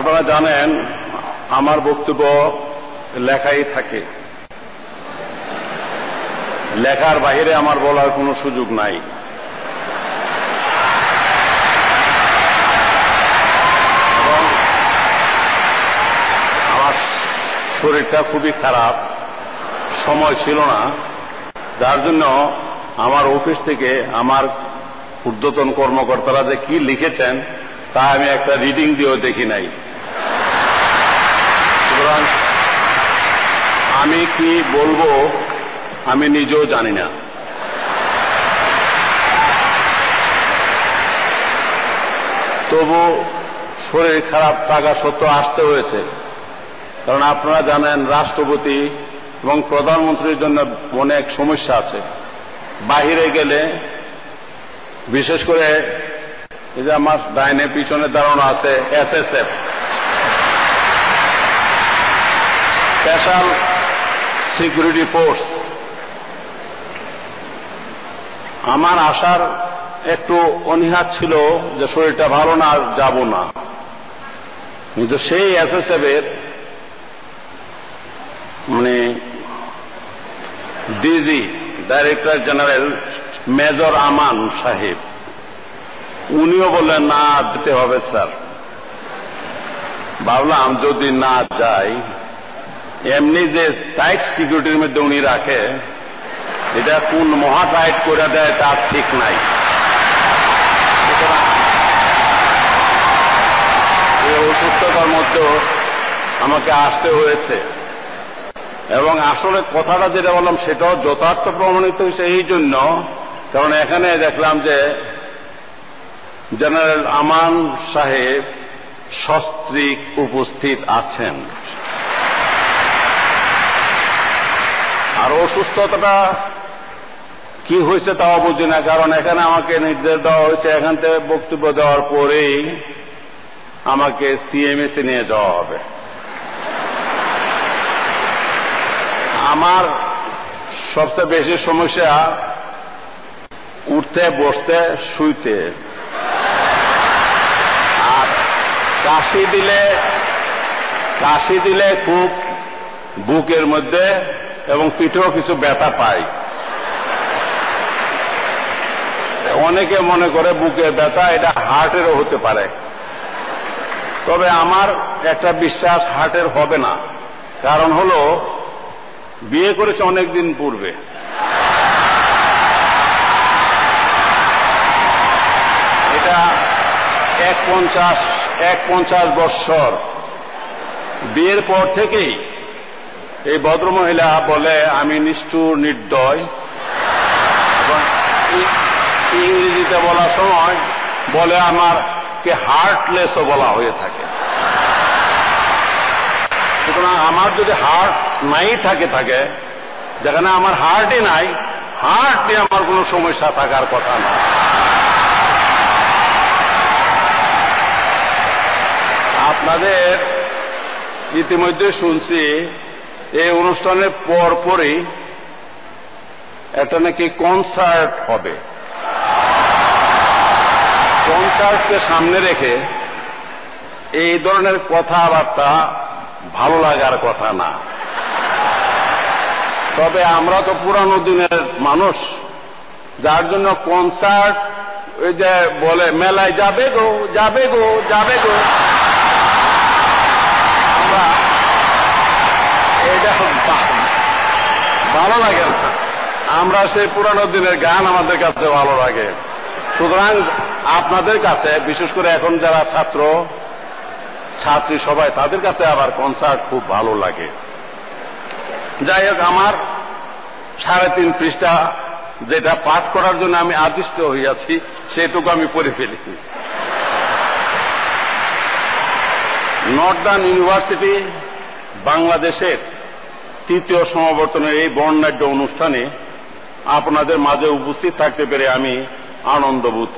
আপনারা জানেন, আমার বক্তব্য লেখাই থাকে। লেখার বাইরে আমার বলার কোনো সুযোগ নাই। আমার শরীরটা খুবই খারাপ, সময় ছিল না। যার জন্য আমার অফিস থেকে আমার ঊর্ধ্বতন কর্মকর্তারা যে কি লিখেছেন, তা আমি একটা রিডিং দিয়েও দেখি নাই। সুতরাং আমি কি বলব আমি নিজেও জানি না। তবু শরীর খারাপ থাকা সত্ত্বেও আসতে হয়েছে। কারণ আপনারা জানেন, রাষ্ট্রপতি এবং প্রধানমন্ত্রীর জন্য অনেক সমস্যা আছে। বাহিরে গেলে, বিশেষ করে এই যে আমার ডাইনে পিছনে দাঁড়ানো আছে, এসএসএফ। স্পেশাল সিকিউরিটি ফোর্স আমার আসার একটু অনীহা ছিল যে শরীরটা ভালো না, আর যাব না। কিন্তু সেই এসএসএফ এর মানে DG director general major Aman সাহেব, উনিও বললেন, না, যেতে হবে, স্যার। ভাবলাম, যদি না যাই এমনি যে টাইট সিকিউরিটির মধ্যে উনি রাখে এটা কোন মহা টাইট করে দেয় তার ঠিক নাই। অসুস্থতার মধ্যেও আমাকে আসতে হয়েছে। এবং আসলে কথাটা যেটা বললাম, সেটাও যথার্থ প্রমাণিত হয়েছে এই জন্য। কারণ এখানে দেখলাম যে জেনারেল আমান সাহেব সস্ত্রীক উপস্থিত আছেন। আর অসুস্থতাটা কি হয়েছে তাও বুঝি না, কারণ এখানে আমাকে নির্দেশ দেওয়া হয়েছে, এখান থেকে বক্তব্য দেওয়ার পরেই আমাকে সিএমএসে নিয়ে যাওয়া হবে। আমার সবচেয়ে বেশি সমস্যা, উঠতে, বসতে, শুইতে। আর কাশি দিলে কাশি দিলে খুব বুকের মধ্যে এবং পিঠেও কিছু ব্যথা পাই অনেকে মনে করে বুকে ব্যথা, এটা হার্টেরও হতে পারে। তবে আমার একটা বিশ্বাস হার্টের হবে না। কারণ হলো, বিয়ে করেছে অনেক দিন পূর্বে। এটা এক পঞ্চাশ এক পঞ্চাশ বৎসর। বিয়ের পর থেকেই এই ভদ্রমহিলা বলে, আমি নিষ্ঠুর, নির্দয়। এবং ইংরেজিতে বলার সময় বলে আমার কে হার্টলেসও বলা হয়ে থাকে। সুতরাং আমার যদি হার্ট নাই থাকে থাকে, যেখানে আমার হার্টই নাই হার্ট নিয়ে আমার কোনো সমস্যা থাকার কথা না। আপনাদের ইতিমধ্যে শুনছি এই অনুষ্ঠানের পর পরই একটা নাকি কনসার্ট হবে। কনসার্টকে সামনে রেখে এই ধরনের কথাবার্তা ভালো লাগার কথা না। তবে আমরা তো পুরানো দিনের মানুষ, যার জন্য কনসার্ট ওই যে বলে, মেলায় যাবে গো যাবে গো যাবে গো। আমরা ভালো লাগে। আমরা সেই পুরানো দিনের গান আমাদের কাছে ভালো লাগে। সুতরাং আপনাদের কাছে, বিশেষ করে এখন যারা ছাত্র, ছাত্রী সবাই, তাদের কাছে আবার কনসার্ট খুব ভালো লাগে। যাই হোক, আমার সাড়ে তিন পৃষ্ঠা যেটা পাঠ করার জন্য আমি আদিষ্ট হইয়াছি, সেটুকু আমি পড়ে ফেলি। নর্দার্ন ইউনিভার্সিটি বাংলাদেশের তৃতীয় সমাবর্তনের এই বর্ণাঢ্য অনুষ্ঠানে আপনাদের মাঝে উপস্থিত থাকতে পেরে আমি আনন্দবোধ